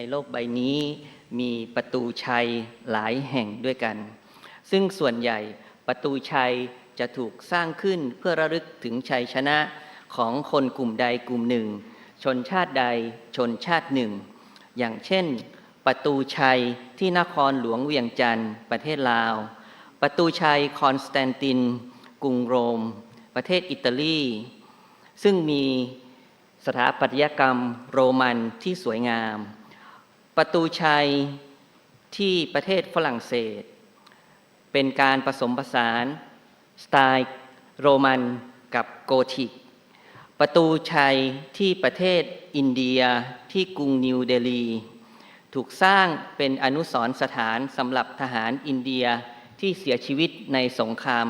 ในโลกใบนี้มีประตูชัยหลายแห่งด้วยกัน ซึ่งส่วนใหญ่ประตูชัยจะถูกสร้างขึ้นเพื่อระลึกถึงชัยชนะของคนกลุ่มใดกลุ่มหนึ่ง ชนชาติใดชนชาติหนึ่ง อย่างเช่น ประตูชัยที่นครหลวงเวียงจันทร์ประเทศลาว ประตูชัยคอนสแตนติน กรุงโรม ประเทศอิตาลี ซึ่งมีสถาปัตยกรรมโรมันที่สวยงาม ประตูชัยที่ประเทศฝรั่งเศส เป็นการผสมผสานสไตล์โรมันกับโกธิก ประตูชัยที่ประเทศอินเดียที่กรุงนิวเดลี ถูกสร้างเป็นอนุสรณ์สถานสำหรับทหารอินเดียที่เสียชีวิตในสงคราม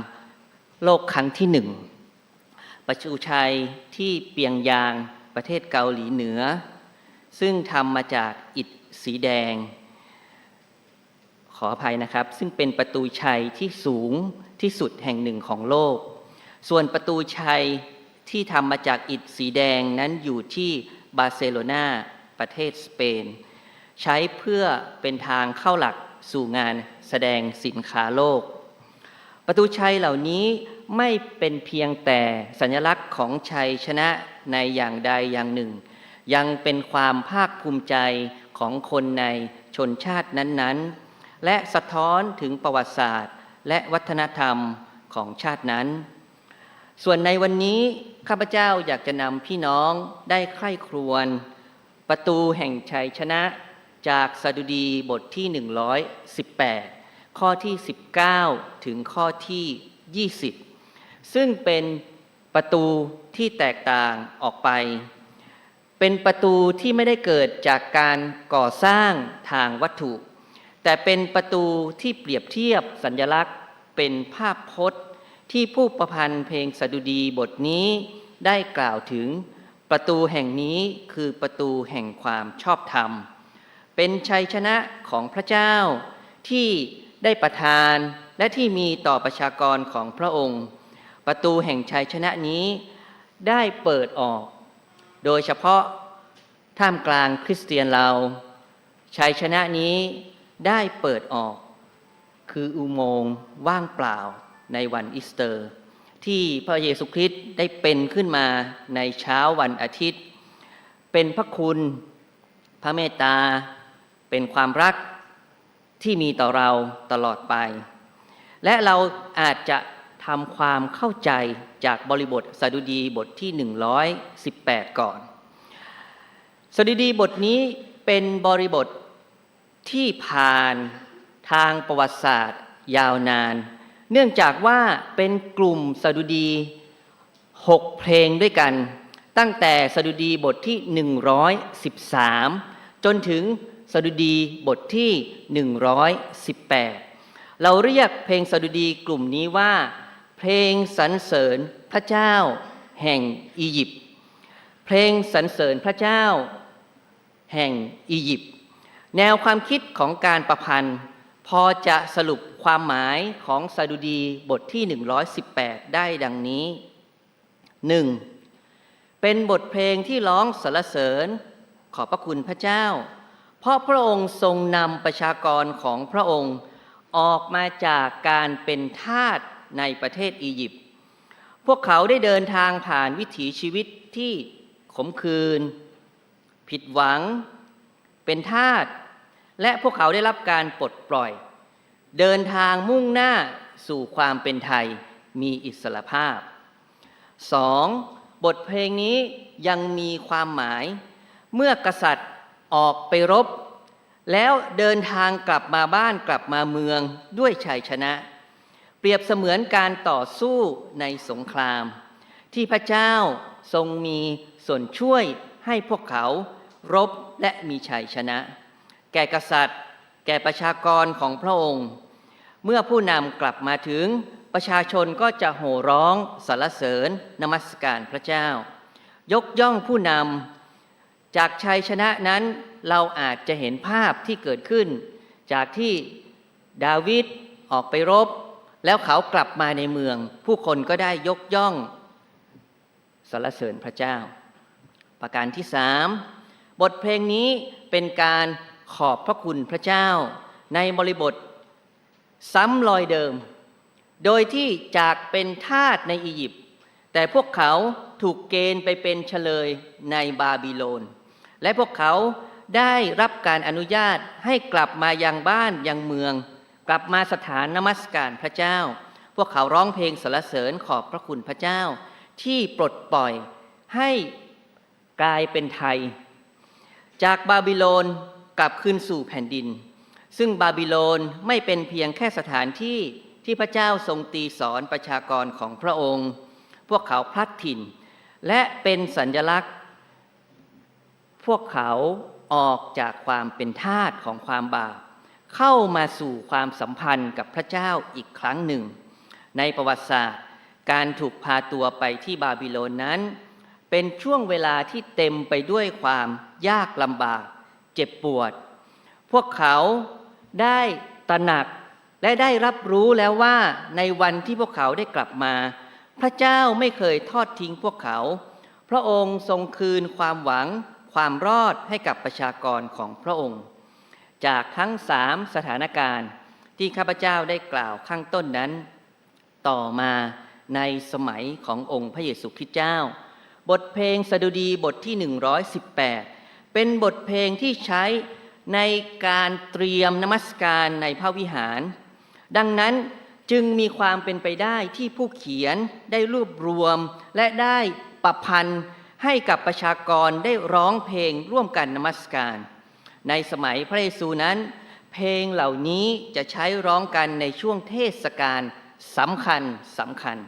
โลกครั้งที่หนึ่ง ประตูชัยที่เปียงยางประเทศเกาหลีเหนือ ซึ่งทำมาจากอิฐ สีแดง ขออภัยนะครับ ซึ่งเป็นประตูชัยที่สูงที่สุดแห่งหนึ่งของโลก ส่วนประตูชัยที่ทำมาจากอิฐสีแดงนั้นอยู่ที่บาร์เซโลนาประเทศสเปน ใช้เพื่อเป็นทางเข้าหลักสู่งานแสดงสินค้าโลก ประตูชัยเหล่านี้ไม่เป็นเพียงแต่สัญลักษณ์ของชัยชนะในอย่างใดอย่างหนึ่ง ยังเป็นความภาคภูมิใจ ของคนในชนชาตินั้นๆ และสะท้อนถึงประวัติศาสตร์ และวัฒนธรรมของชาตินั้น ส่วนในวันนี้ข้าพเจ้าอยากจะนำพี่น้องได้ใคร่ครวญประตูแห่งชัยชนะจากสดุดีบทที่ 118 ข้อที่ 19 ถึงข้อที่ 20 ซึ่งเป็นประตูที่แตกต่างออกไป เป็นประตูที่ไม่ได้เกิดจากการก่อสร้างทางวัตถุ แต่เป็นประตูที่เปรียบเทียบสัญลักษณ์ เป็นภาพพจน์ ที่ผู้ประพันธ์เพลงสดุดีบทนี้ได้กล่าวถึงประตูแห่งนี้คือประตูแห่งความชอบธรรม เป็นชัยชนะของพระเจ้าที่ได้ประทานและที่มีต่อประชากรของพระองค์ ประตูแห่งชัยชนะนี้ได้เปิดออก โดยเฉพาะ ท่ามกลางคริสเตียนเราชัยชนะนี้ได้เปิดออก คืออุโมงค์ว่างเปล่าในวันอีสเตอร์ ที่พระเยซูคริสต์ได้เป็นขึ้นมาในเช้าวันอาทิตย์ เป็นพระคุณ พระเมตตา เป็นความรักที่มีต่อเราตลอดไป และเราอาจจะทำความเข้าใจจากบริบทสดุดีบทที่ 118 ก่อน สดุดีบทนี้เป็นบริบทที่ผ่านทางประวัติศาสตร์ ยาวนาน เนื่องจากว่าเป็นกลุ่มสดุดี 6 เพลงด้วยกัน ตั้งแต่สดุดีบทที่ 113 จนถึงสดุดีบทที่ 118 เราเรียกเพลงสดุดีกลุ่มนี้ว่า เพลงสรรเสริญพระเจ้าแห่งอียิปต์เพลงสรรเสริญพระเจ้า แห่งอียิปต์แนวความคิดของการประพันธ์ พอจะสรุปความหมายของสดุดีบทที่ 118 ได้ดังนี้ 1. เป็นบทเพลงที่ร้องสรรเสริญ ขอบพระคุณพระเจ้า เพราะพระองค์ทรงนำประชากรของพระองค์ ออกมาจากการเป็นทาสในประเทศอียิปต์พวกเขาได้เดินทางผ่านวิถีชีวิตที่ขมขื่น ผิดหวัง เป็นทาสและพวกเขาได้รับการปลดปล่อย เดินทางมุ่งหน้าสู่ความเป็นไทยมีอิสรภาพ 2. บทเพลงนี้ยังมีความหมาย เมื่อกษัตริย์ออกไปรบ แล้วเดินทางกลับมาบ้านกลับมาเมืองด้วยชัยชนะ เปรียบเสมือนการต่อสู้ในสงคราม ที่พระเจ้าทรงมีส่วนช่วยให้พวกเขา รบและมีชัยชนะ แก่กษัตริย์ แก่ประชากรของพระองค์ เมื่อผู้นำกลับมาถึงประชาชนก็จะโห่ร้องสรรเสริญนมัสการพระเจ้า ยกย่องผู้นำจากชัยชนะนั้นเราอาจจะเห็นภาพที่เกิดขึ้น จากที่ดาวิดออกไปรบ แล้วเขากลับมาในเมือง ผู้คนก็ได้ยกย่องสรรเสริญพระเจ้า ประการที่สาม บทเพลงนี้เป็นการขอบพระคุณพระเจ้า ในบริบท ซ้ำรอยเดิม โดยที่จากเป็นทาสในอียิปต์แต่พวกเขาถูกเกณฑ์ไปเป็นเฉลยในบาบิโลน และพวกเขาได้รับการอนุญาตให้กลับมายังบ้านยังเมือง กลับมาสถานนมัสการพระเจ้า พวกเขาร้องเพลงสรรเสริญขอบพระคุณพระเจ้า ที่ปลดปล่อยให้กลายเป็นไทย จากบาบิโลนกลับคืนสู่แผ่นดิน ซึ่งบาบิโลนไม่เป็นเพียงแค่สถานที่ที่พระเจ้าทรงตีสอนประชากรของพระองค์ พวกเขาพลัดถิ่น และเป็นสัญลักษณ์ พวกเขาออกจากความเป็นทาสของความบาป เข้ามาสู่ความสัมพันธ์กับพระเจ้าอีกครั้งหนึ่ง ในประวัติศาสตร์ การถูกพาตัวไปที่บาบิโลนนั้น เป็นช่วงเวลาที่เต็มไปด้วยความยากลำบาก เจ็บปวด พวกเขาได้ตระหนักและได้รับรู้แล้วว่าในวันที่พวกเขาได้กลับมา พระเจ้าไม่เคยทอดทิ้งพวกเขา พระองค์ทรงคืนความหวัง ความรอดให้กับประชากรของพระองค์ จากทั้งสามสถานการณ์ที่ข้าพเจ้าได้กล่าวข้างต้นนั้น ต่อมาในสมัยขององค์พระเยซูคริสต์เจ้า บทเพลงสดุดีบทที่ 118 เป็นบทเพลงที่ใช้ในการเตรียมนมัสการในพระวิหาร ดังนั้นจึงมีความเป็นไปได้ที่ผู้เขียนได้รวบรวม และได้ประพันธ์ให้กับประชากรได้ร้องเพลงร่วมกันนมัสการ ในสมัยพระเยซูนั้น เพลงเหล่านี้จะใช้ร้องกันในช่วงเทศกาลสำคัญสำคัญ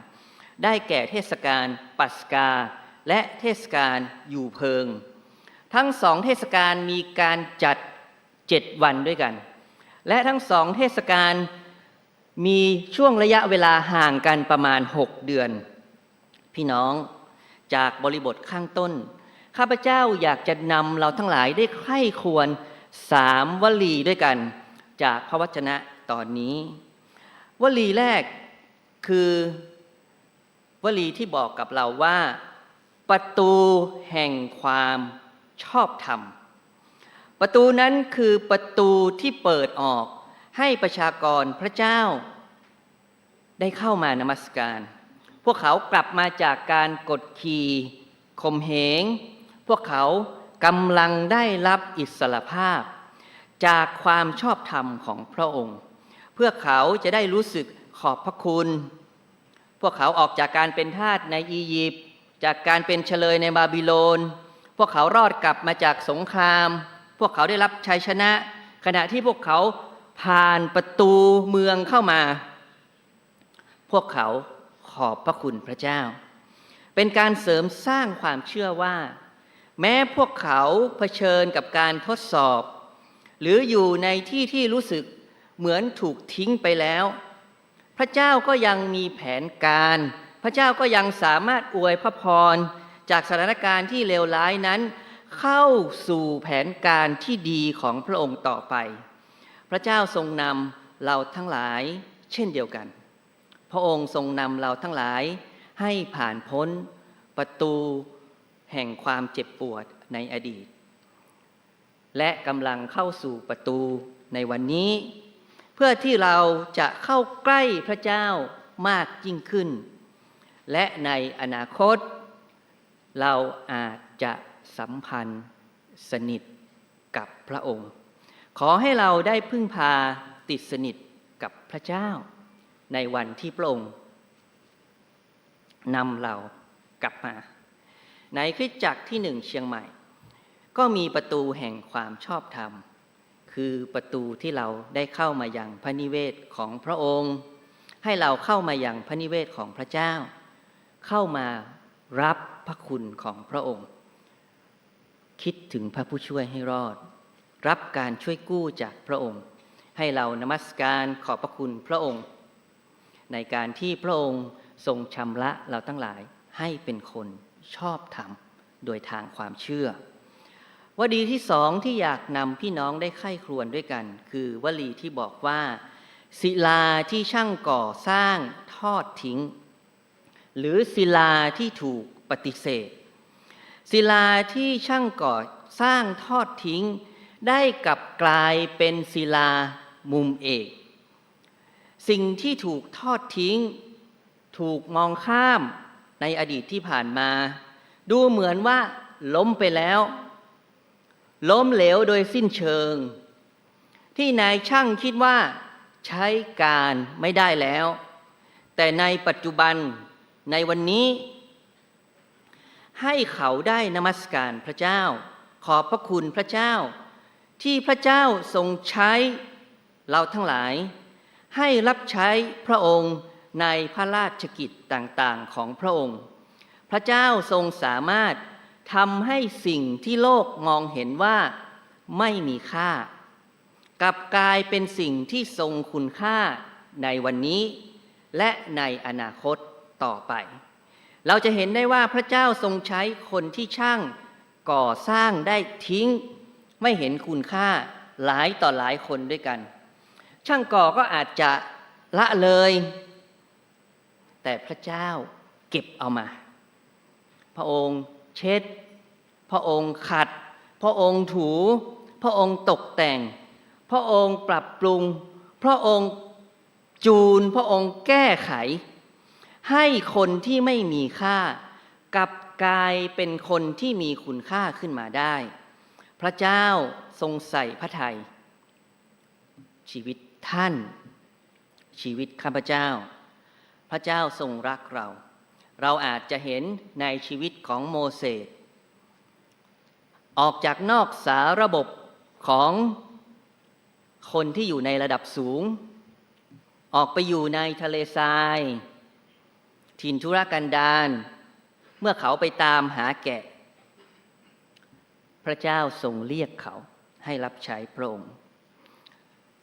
ได้แก่เทศกาลปัสกา และเทศกาลอยู่เพิง ทั้งสองเทศกาลมีการจัดเจ็ดวันด้วยกัน และทั้งสองเทศกาลมีช่วงระยะเวลาห่างกันประมาณ 6 เดือน พี่น้องจากบริบทข้างต้น ข้าพเจ้าอยากจะนำเราทั้งหลายได้ใคร่ควรสามวลีด้วยกัน จากพระวจนะตอนนี้ วลีแรกคือ วลีที่บอกกับเราว่า ประตูแห่งความชอบธรรม ประตูนั้นคือประตูที่เปิดออกให้ประชากรพระเจ้า ได้เข้ามานมัสการ พวกเขากลับมาจากการกดขี่ข่มเหง พวกเขากำลังได้รับอิสรภาพ จากความชอบธรรมของพระองค์ เพื่อเขาจะได้รู้สึกขอบพระคุณ พวกเขาออกจากการเป็นทาสในอียิปต์ จากการเป็นเฉลยในบาบิโลน พวกเขารอดกลับมาจากสงคราม พวกเขาได้รับชัยชนะ ขณะที่พวกเขาผ่านประตูเมืองเข้ามา พวกเขาขอบพระคุณพระเจ้า เป็นการเสริมสร้างความเชื่อว่า แม้พวกเขาเผชิญกับการทดสอบ หรืออยู่ในที่ที่รู้สึกเหมือนถูกทิ้งไปแล้ว พระเจ้าก็ยังมีแผนการ พระเจ้าก็ยังสามารถอวยพระพรจากสถานการณ์ที่เลวร้ายนั้น เข้าสู่แผนการที่ดีของพระองค์ต่อไป พระเจ้าทรงนำเราทั้งหลายเช่นเดียวกัน พระองค์ทรงนำเราทั้งหลายให้ผ่านพ้นประตูแห่งความเจ็บปวดในอดีต และกำลังเข้าสู่ประตูในวันนี้ เพื่อที่เราจะเข้าใกล้พระเจ้ามากยิ่งขึ้น และในอนาคต เราอาจจะสัมพันธ์สนิทกับพระองค์ ขอให้เราได้พึ่งพาติดสนิทกับพระเจ้า ในวันที่พระองค์นำเรากลับมา ในคริสตจักรที่หนึ่งเชียงใหม่ ก็มีประตูแห่งความชอบธรรม คือประตูที่เราได้เข้ามาอย่างพระนิเวศของพระองค์ ให้เราเข้ามาอย่างพระนิเวศของพระเจ้า เข้ามารับพระคุณของพระองค์ คิดถึงพระผู้ช่วยให้รอด รับการช่วยกู้จากพระองค์ ให้เรานมัสการขอบพระคุณพระองค์ ในการที่พระองค์ทรงชำระเราทั้งหลายให้เป็นคนชอบธรรมโดยทางความเชื่อวลีที่สองที่อยากนำพี่น้องได้ไข้ครวญด้วยกัน คือวลีที่บอกว่า ศิลาที่ช่างก่อสร้างทอดทิ้ง หรือศิลาที่ถูกปฏิเสธ ศิลาที่ช่างก่อสร้างทอดทิ้ง ได้กลับกลายเป็นศิลามุมเอก สิ่งที่ถูกทอดทิ้ง ถูกมองข้ามในอดีตที่ผ่านมา ดูเหมือนว่าล้มไปแล้ว ล้มเหลวโดยสิ้นเชิง ที่นายช่างคิดว่าใช้การไม่ได้แล้ว แต่ในปัจจุบัน ในวันนี้ ให้เขาได้นมัสการพระเจ้า ขอบพระคุณพระเจ้า ที่พระเจ้าทรงใช้เราทั้งหลาย ให้รับใช้พระองค์ในพระราชกิจต่างๆของพระองค์ พระเจ้าทรงสามารถทำให้สิ่งที่โลกมองเห็นว่าไม่มีค่า กลับกลายเป็นสิ่งที่ทรงคุณค่าในวันนี้ และในอนาคต ต่อไป เราจะเห็นได้ว่าพระเจ้าทรงใช้คนที่ช่างก่อสร้างได้ทิ้ง ไม่เห็นคุณค่าหลายต่อหลายคนด้วยกัน ช่างก่อก็อาจจะละเลย แต่พระเจ้าเก็บเอามา พระองค์เช็ด พระองค์ขัด พระองค์ถู พระองค์ตกแต่ง พระองค์ปรับปรุง พระองค์จูน พระองค์แก้ไข ให้คนที่ไม่มีค่ากลับกลายเป็นคนที่มีคุณค่าขึ้นมาได้ พระเจ้าทรงใส่พระทัยชีวิตท่าน ชีวิตข้าพเจ้า พระเจ้าทรงรักเรา เราอาจจะเห็นในชีวิตของโมเสสออกจากนอกสาระบบของคนที่อยู่ในระดับสูง ออกไปอยู่ในทะเลทราย ถิ่นธุรกันดารเมื่อเขาไปตามหาแกะ พระเจ้าทรงเรียกเขาให้รับใช้พระองค์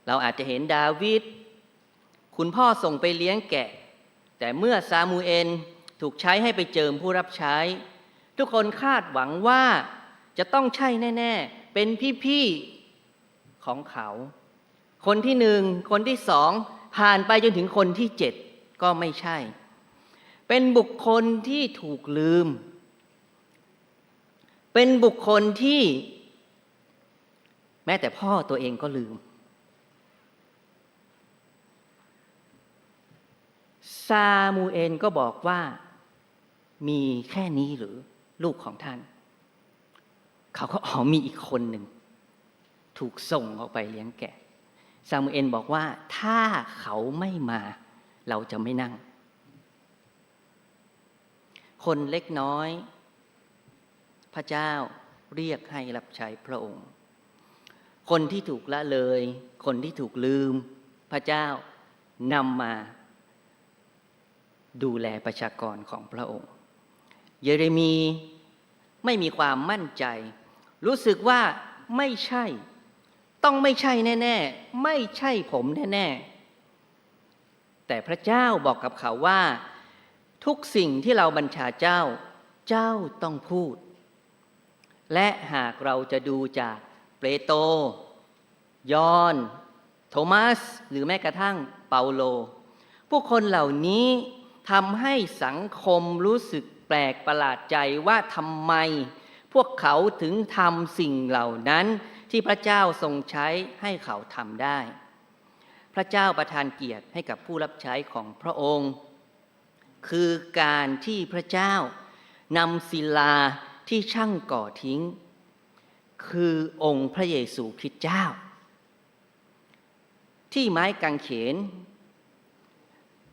เราอาจจะเห็นดาวิดคุณพ่อส่งไปเลี้ยงแกะ แต่เมื่อซามูเอลถูกใช้ให้ไปเจิมผู้รับใช้ ทุกคนคาดหวังว่าจะต้องใช่แน่ ๆ เป็นพี่ ๆ ของเขา คนที่หนึ่ง คนที่สอง ผ่านไปจนถึงคนที่เจ็ดก็ไม่ใช่ เป็นบุคคลที่ถูกลืม เป็นบุคคลที่ แม้แต่พ่อตัวเองก็ลืม ซามูเอลก็บอกว่า มีแค่นี้หรือลูกของท่าน เขาก็อ๋อมีอีกคนหนึ่ง ถูกส่งออกไปเลี้ยงแกะซามูเอลบอกว่าถ้าเขาไม่มา เราจะไม่นั่ง คนเล็กน้อย พระเจ้าเรียกให้รับใช้พระองค์ คนที่ถูกละเลย คนที่ถูกลืม พระเจ้านำมาดูแลประชากรของพระองค์ เยเรมีไม่มีความมั่นใจ รู้สึกว่าไม่ใช่ ต้องไม่ใช่แน่ ๆ ไม่ใช่ผมแน่ ๆ แต่พระเจ้าบอกกับเขาว่า ทุกสิ่งที่เราบัญชาเจ้า เจ้าต้องพูด และหากเราจะดูจากเปโตรยอน โทมัส หรือแม้กระทั่งเปาโล ผู้คนเหล่านี้ทำให้สังคมรู้สึกแปลกประหลาดใจว่าทำไม พวกเขาถึงทำสิ่งเหล่านั้นที่พระเจ้าทรงใช้ให้เขาทำได้ พระเจ้าประทานเกียรติให้กับผู้รับใช้ของพระองค์ คือการที่พระเจ้านำศิลาที่ช่างก่อทิ้ง คือองค์พระเยซูคริสต์เจ้า ที่ไม้กางเขน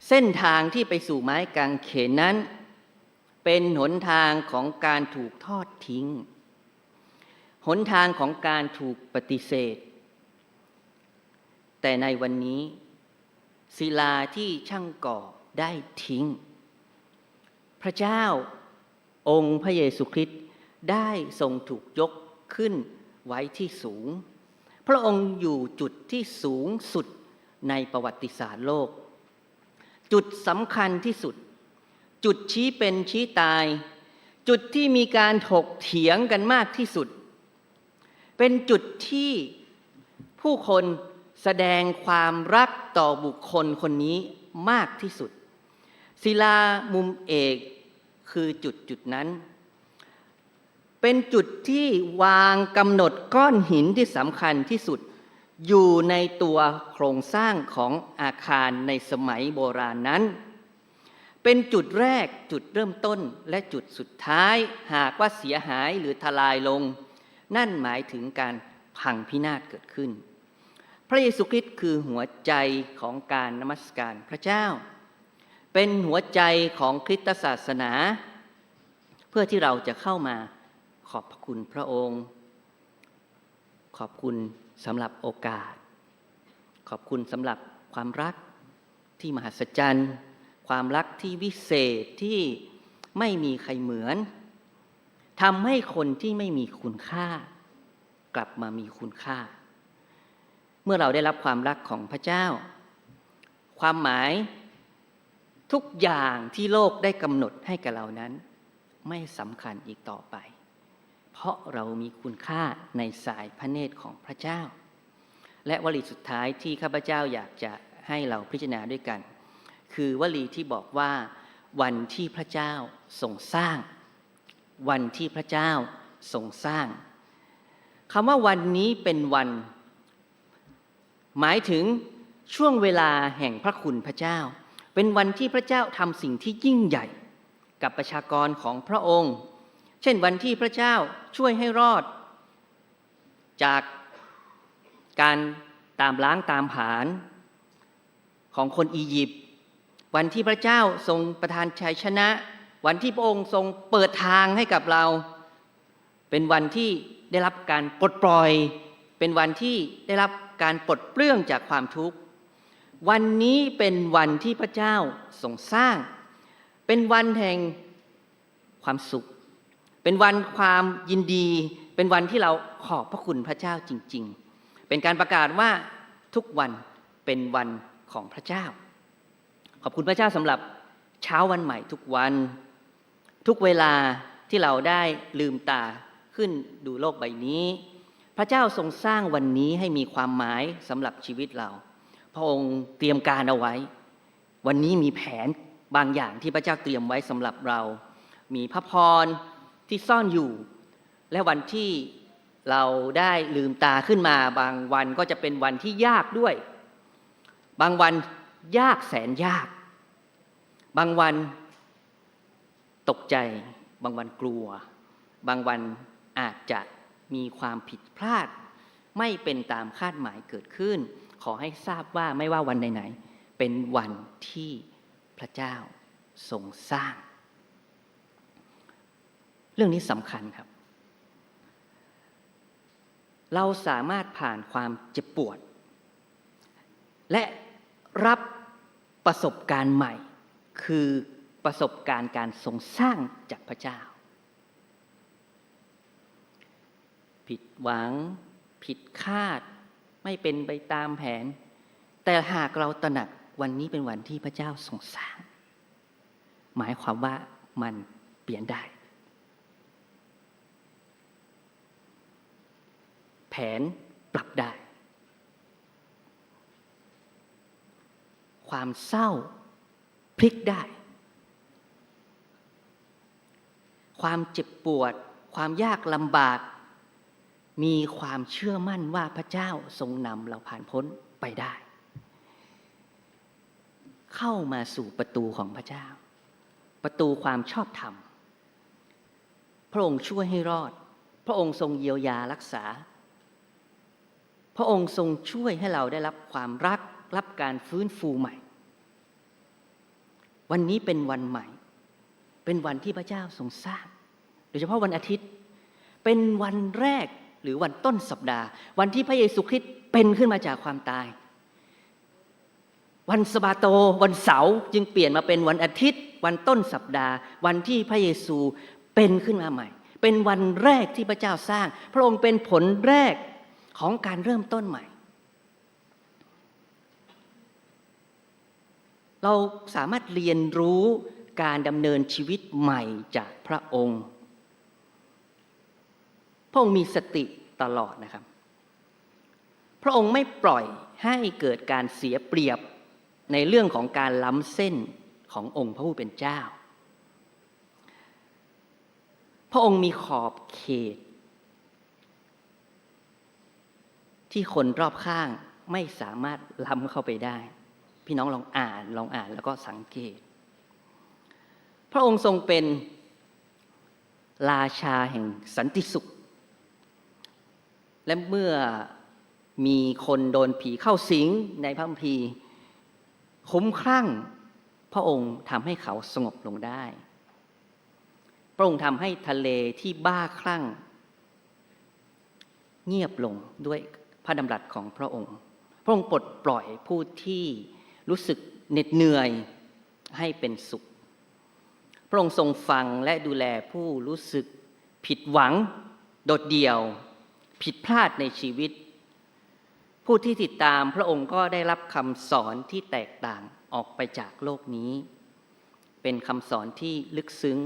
เส้นทางที่ไปสู่ไม้กางเขนนั้น เป็นหนทางของการถูกทอดทิ้ง หนทางของการถูกปฏิเสธ แต่ในวันนี้ศิลาที่ช่างก่อได้ทิ้ง พระเจ้าองค์พระเยซูคริสต์ได้ทรงถูกยกขึ้นไว้ที่สูง พระองค์อยู่จุดที่สูงสุดในประวัติศาสตร์โลก จุดสำคัญที่สุด จุดชี้เป็นชี้ตาย จุดที่มีการถกเถียงกันมากที่สุด เป็นจุดที่ผู้คนแสดงความรักต่อบุคคลคนนี้มากที่สุด ศิลามุมเอก คือจุดจุดนั้น เป็นจุดที่วางกำหนดก้อนหินที่สำคัญที่สุด อยู่ในตัวโครงสร้างของอาคารในสมัยโบราณนั้น เป็นจุดแรกจุดเริ่มต้นและจุดสุดท้ายหากว่าเสียหายหรือทลายลง นั่นหมายถึงการพังพินาศเกิดขึ้น พระเยซูคริสต์คือหัวใจของการนมัสการพระเจ้า เป็นหัวใจของคริสตศาสนา เพื่อที่เราจะเข้ามาขอบพระคุณพระองค์ ขอบคุณสำหรับโอกาส ขอบคุณสำหรับความรักที่มหัศจรรย์ ความรักที่วิเศษที่ไม่มีใครเหมือนทำให้คนที่ไม่มีคุณค่า กลับมามีคุณค่า เมื่อเราได้รับความรักของพระเจ้า ความหมาย ทุกอย่างที่โลกได้กำหนดให้กับเรานั้น ไม่สำคัญอีกต่อไป เพราะเรามีคุณค่าในสายพระเนตรของพระเจ้า และวลีสุดท้ายที่ข้าพเจ้าอยากจะให้เราพิจารณาด้วยกัน คือวลีที่บอกว่า วันที่พระเจ้าทรงสร้าง วันที่พระเจ้าทรงสร้างคำว่าวันนี้เป็นวัน หมายถึงช่วงเวลาแห่งพระคุณพระเจ้า เป็นวันที่พระเจ้าทำสิ่งที่ยิ่งใหญ่กับประชากรของพระองค์ เช่นวันที่พระเจ้าช่วยให้รอด จากการตามล้างตามผานของคนอียิปต์วันที่พระเจ้าทรงประทานชัยชนะ วันที่พระองค์ทรงเปิดทางให้กับเรา เป็นวันที่ได้รับการปลดปล่อย เป็นวันที่ได้รับการปลดเปลื้องจากความทุกข์ วันนี้เป็นวันที่พระเจ้าทรงสร้าง เป็นวันแห่งความสุข เป็นวันความยินดี เป็นวันที่เราขอบพระคุณพระเจ้าจริง ๆ เป็นการประกาศว่าทุกวันเป็นวันของพระเจ้า ขอบคุณพระเจ้าสำหรับเช้าวันใหม่ทุกวัน ทุกเวลาที่เราได้ลืมตาขึ้นดูโลกใบนี้ พระเจ้าทรงสร้างวันนี้ให้มีความหมายสำหรับชีวิตเรา พระองค์เตรียมการเอาไว้ วันนี้มีแผนบางอย่างที่พระเจ้าเตรียมไว้สำหรับเรา มีพระพรที่ซ่อนอยู่ และวันที่เราได้ลืมตาขึ้นมา บางวันก็จะเป็นวันที่ยากด้วย บางวันยากแสนยาก บางวันตกใจ บางวันกลัว บางวันอาจจะมีความผิดพลาด ไม่เป็นตามคาดหมายเกิดขึ้น ขอให้ทราบว่าไม่ว่าวันไหนๆเป็นวันที่พระเจ้าทรงสร้าง เรื่องนี้สำคัญครับ เราสามารถผ่านความเจ็บปวด และรับประสบการณ์ใหม่ คือประสบการณ์การทรงสร้างจากพระเจ้า ผิดหวัง ผิดคาด ไม่เป็นไปตามแผน แต่หากเราตระหนักวันนี้เป็นวันที่พระเจ้าทรงสร้าง หมายความว่ามันเปลี่ยนได้ แผนปรับได้ ความเศร้าพลิกได้ ความเจ็บปวด ความยากลำบาก มีความเชื่อมั่นว่าพระเจ้าทรงนำเราผ่านพ้นไปได้ เข้ามาสู่ประตูของพระเจ้า ประตูความชอบธรรม พระองค์ช่วยให้รอด พระองค์ทรงเยียวยารักษา พระองค์ทรงช่วยให้เราได้รับความรักรับการฟื้นฟูใหม่ วันนี้เป็นวันใหม่ เป็นวันที่พระเจ้าทรงสร้าง โดยเฉพาะวันอาทิตย์ เป็นวันแรก หรือวันต้นสัปดาห์ วันที่พระเยซูคริสต์เป็นขึ้นมาจากความตาย วันสบาโตวันเสาร์จึงเปลี่ยนมาเป็นวันอาทิตย์ วันต้นสัปดาห์ วันที่พระเยซูเป็นขึ้นมาใหม่ เป็นวันแรกที่พระเจ้าสร้าง พระองค์เป็นผลแรกของการเริ่มต้นใหม่ เราสามารถเรียนรู้การดำเนินชีวิตใหม่จากพระองค์ พระองค์มีสติตลอดนะครับ พระองค์ไม่ปล่อยให้เกิดการเสียเปรียบในเรื่องของการล้ำเส้นขององค์พระผู้เป็นเจ้า พระองค์มีขอบเขต ที่คนรอบข้างไม่สามารถล้ำเข้าไปได้ พี่น้องลองอ่านลองอ่านแล้วก็สังเกต พระองค์ทรงเป็นราชาแห่งสันติสุข และเมื่อมีคนโดนผีเข้าสิงในพระคัมภีร์คุ้มคลั่ง พระองค์ทำให้เขาสงบลงได้ พระองค์ทำให้ทะเลที่บ้าคลั่ง เงียบลงด้วยพระดำรัสของพระองค์ พระองค์ปลดปล่อยผู้ที่รู้สึกเหน็ดเหนื่อยให้เป็นสุข พระองค์ทรงฟังและดูแลผู้รู้สึกผิดหวัง โดดเดี่ยว ผิดพลาดในชีวิต ผู้ที่ติดตามพระองค์ก็ได้รับคำสอนที่แตกต่างออกไปจากโลกนี้ เป็นคำสอนที่ลึกซึ้ง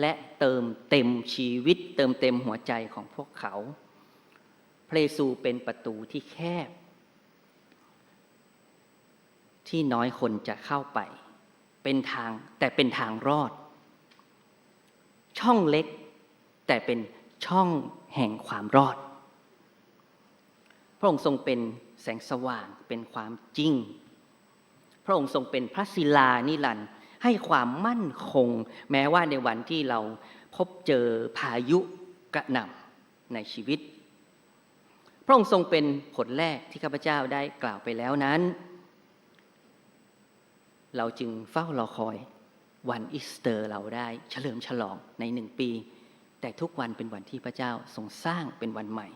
และเติมเต็มชีวิต เติมเต็มหัวใจของพวกเขาพระเยซูเป็นประตูที่แคบ ที่น้อยคนจะเข้าไป เป็นทางแต่เป็นทางรอด ช่องเล็กแต่เป็น ช่องแห่งความรอด พระองค์ทรงเป็นแสงสว่างเป็นความจริง พระองค์ทรงเป็นพระศิลานิรันดร์ให้ความมั่นคง แม้ว่าในวันที่เราพบเจอพายุกระหน่ำในชีวิต พระองค์ทรงเป็นผลแรกที่ข้าพเจ้าได้กล่าวไปแล้วนั้น เราจึงเฝ้ารอคอยวันอีสเตอร์เราได้เฉลิมฉลองในหนึ่งปี แต่ทุกวันเป็นวันที่พระเจ้าทรงสร้างเป็นวันใหม่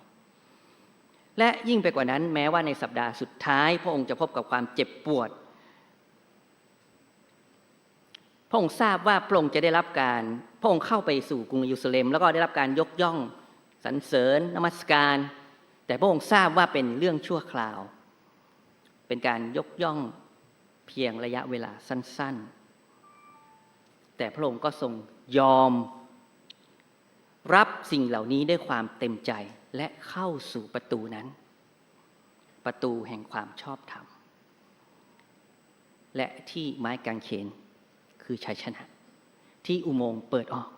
และยิ่งไปกว่านั้นแม้ว่าในสัปดาห์สุดท้าย พระองค์จะพบกับความเจ็บปวด พระองค์ทราบว่าพระองค์จะได้รับการ พระองค์เข้าไปสู่กรุงเยรูซาเล็ม แล้วก็ได้รับการยกย่องสรรเสริญนมัสการ แต่พระองค์ทราบว่าเป็นเรื่องชั่วคราว เป็นการยกย่องเพียงระยะเวลาสั้น ๆ แต่พระองค์ก็ทรงยอม รับสิ่งเหล่านี้ด้วยความเต็มใจและเข้าสู่ประตูนั้น ประตูแห่งความชอบธรรม และที่ไม้กางเขนคือชัยชนะ ที่อุโมงค์เปิดออก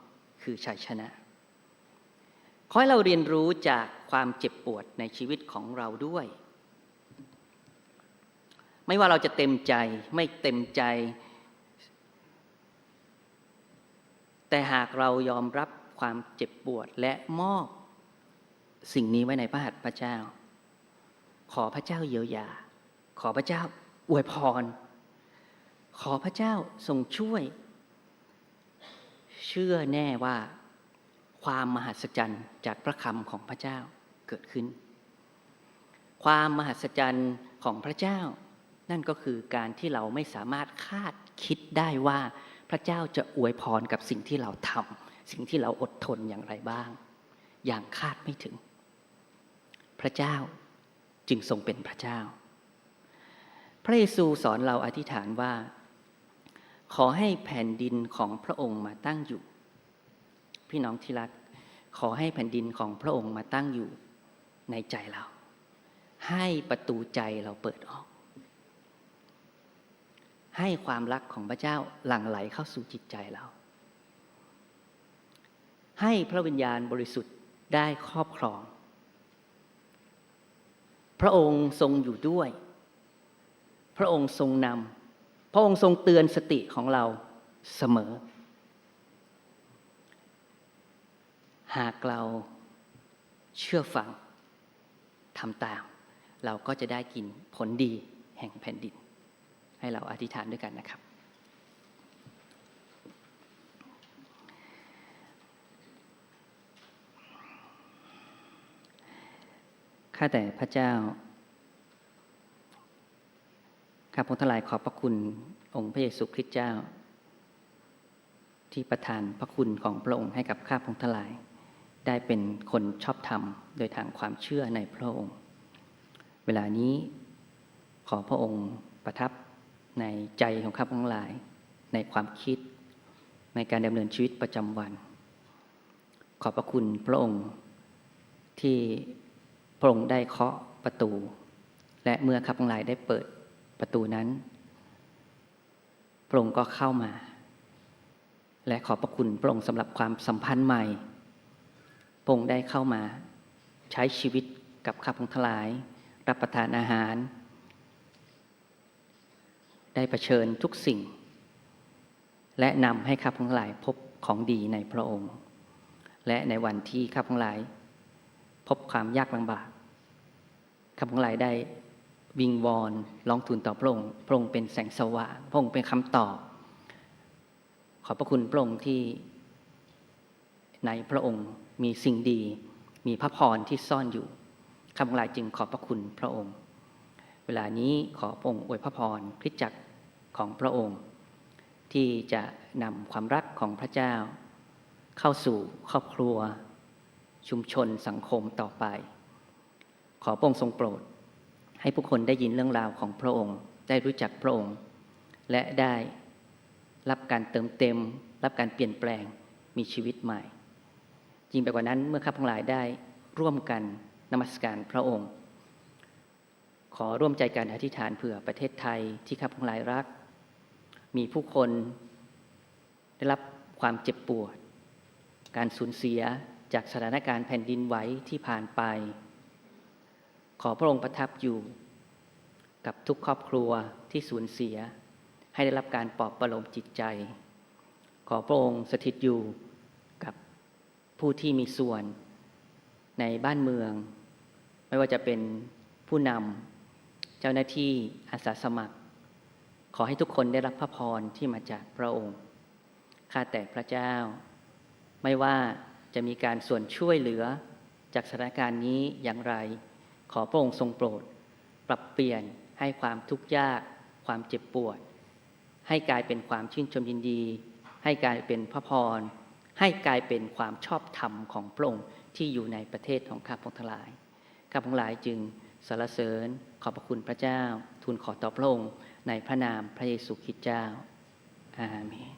คือชัยชนะขอให้เราเรียนรู้จากความเจ็บปวดในชีวิตของเราด้วย ไม่ว่าเราจะเต็มใจไม่เต็มใจ แต่หากเรายอมรับ ความเจ็บปวดและมอบสิ่งนี้ไว้ในพระหัตถ์พระเจ้า ขอพระเจ้าเยียวยา ขอพระเจ้าอวยพร ขอพระเจ้าทรงช่วย เชื่อแน่ว่าความมหัศจรรย์จากพระคำของพระเจ้าเกิดขึ้น ความมหัศจรรย์ของพระเจ้า นั่นก็คือการที่เราไม่สามารถคาดคิดได้ว่าพระเจ้าจะอวยพรกับสิ่งที่เราทำ สิ่งที่เราอดทนอย่างไรบ้าง อย่างคาดไม่ถึง พระเจ้าจึงทรงเป็นพระเจ้า พระเยซูสอนเราอธิษฐานว่า ขอให้แผ่นดินของพระองค์มาตั้งอยู่ พี่น้องที่รัก ขอให้แผ่นดินของพระองค์มาตั้งอยู่ในใจเรา ให้ประตูใจเราเปิดออก ให้ความรักของพระเจ้าหลั่งไหลเข้าสู่จิตใจเรา ให้พระวิญญาณบริสุทธิ์ได้ครอบครอง พระองค์ทรงอยู่ด้วย พระองค์ทรงนำ พระองค์ทรงเตือนสติของเราเสมอ หากเราเชื่อฟังทำตาม เราก็จะได้กินผลดีแห่งแผ่นดิน ให้เราอธิษฐานด้วยกันนะครับ ข้าแต่พระเจ้าข้าพงทลายขอบพระคุณองค์พระเยซูคริสต์เจ้า ที่ประทานพระคุณของพระองค์ให้กับข้าพงทลาย ได้เป็นคนชอบธรรมโดยทางความเชื่อในพระองค์ เวลานี้ขอพระองค์ประทับในใจของข้าพงทลาย ในความคิด ในการดำเนินชีวิตประจำวัน ขอบพระคุณพระองค์ที่ ระองค์ได้เคาะประตู และเมื่อข้าพงทลายได้เปิดประตูนั้น พระองค์ก็เข้ามา และขอบพระคุณพระองค์สำหรับความสัมพันธ์ใหม่ พระองค์ได้เข้ามา ใช้ชีวิตกับข้าพงทั้งหลาย รับประทานอาหาร ได้เผชิญทุกสิ่ง และนำให้ข้าพงทั้งหลายพบของดีในพระองค์ และในวันที่ข้าพงทั้งหลาย พบความยากลำบาก ข้าพงทั้งหลายได้วิงวอนร้องทูลต่อพระองค์พระองค์เป็นแสงสว่างพระองค์เป็นคำตอบ ขอบพระคุณพระองค์ที่ในพระองค์มีสิ่งดี มีพระพรที่ซ่อนอยู่ข้าพงหลายจึงขอบพระคุณพระองค์ เวลานี้ขอพระองค์อวยพระพรคริสจักรของพระองค์ ที่จะนำความรักของพระเจ้า เข้าสู่ครอบครัว ชุมชนสังคมต่อไป ขอพระองค์ทรงโปรด ให้ผู้คนได้ยินเรื่องราวของพระองค์ ได้รู้จักพระองค์ และได้รับการเติมเต็ม รับการเปลี่ยนแปลงมีชีวิตใหม่ยิ่งไปกว่านั้นเมื่อข้าพงหลายได้ร่วมกันนมัสการพระองค์ ขอร่วมใจการอธิษฐานเผื่อประเทศไทยที่ข้าพงหลายรัก มีผู้คนได้รับความเจ็บปวด การสูญเสียจากสถานการณ์แผ่นดินไหวที่ผ่านไป ขอพระองค์ประทับอยู่ กับทุกครอบครัวที่สูญเสีย ให้ได้รับการปลอบประโลมจิตใจ ขอพระองค์สถิตอยู่กับผู้ที่มีส่วนในบ้านเมือง ไม่ว่าจะเป็นผู้นำเจ้าหน้าที่อาสาสมัคร ขอให้ทุกคนได้รับพระพรที่มาจากพระองค์ข้าแต่พระเจ้า ไม่ว่าจะมีการส่วนช่วยเหลือจากสถานการณ์นี้อย่างไร ขอพระองค์ทรงโปรด ปรับเปลี่ยนให้ความทุกข์ยาก ความเจ็บปวด ให้กลายเป็นความชื่นชมยินดี ให้กลายเป็นพระพร ให้กลายเป็นความชอบธรรมของพระองค์ที่อยู่ในประเทศของข้าพงทั้งหลาย ข้าพงหลายจึงสรรเสริญขอบพระคุณพระเจ้า ทูลขอต่อพระองค์ในพระนามพระเยซูคริสต์เจ้าอาเมน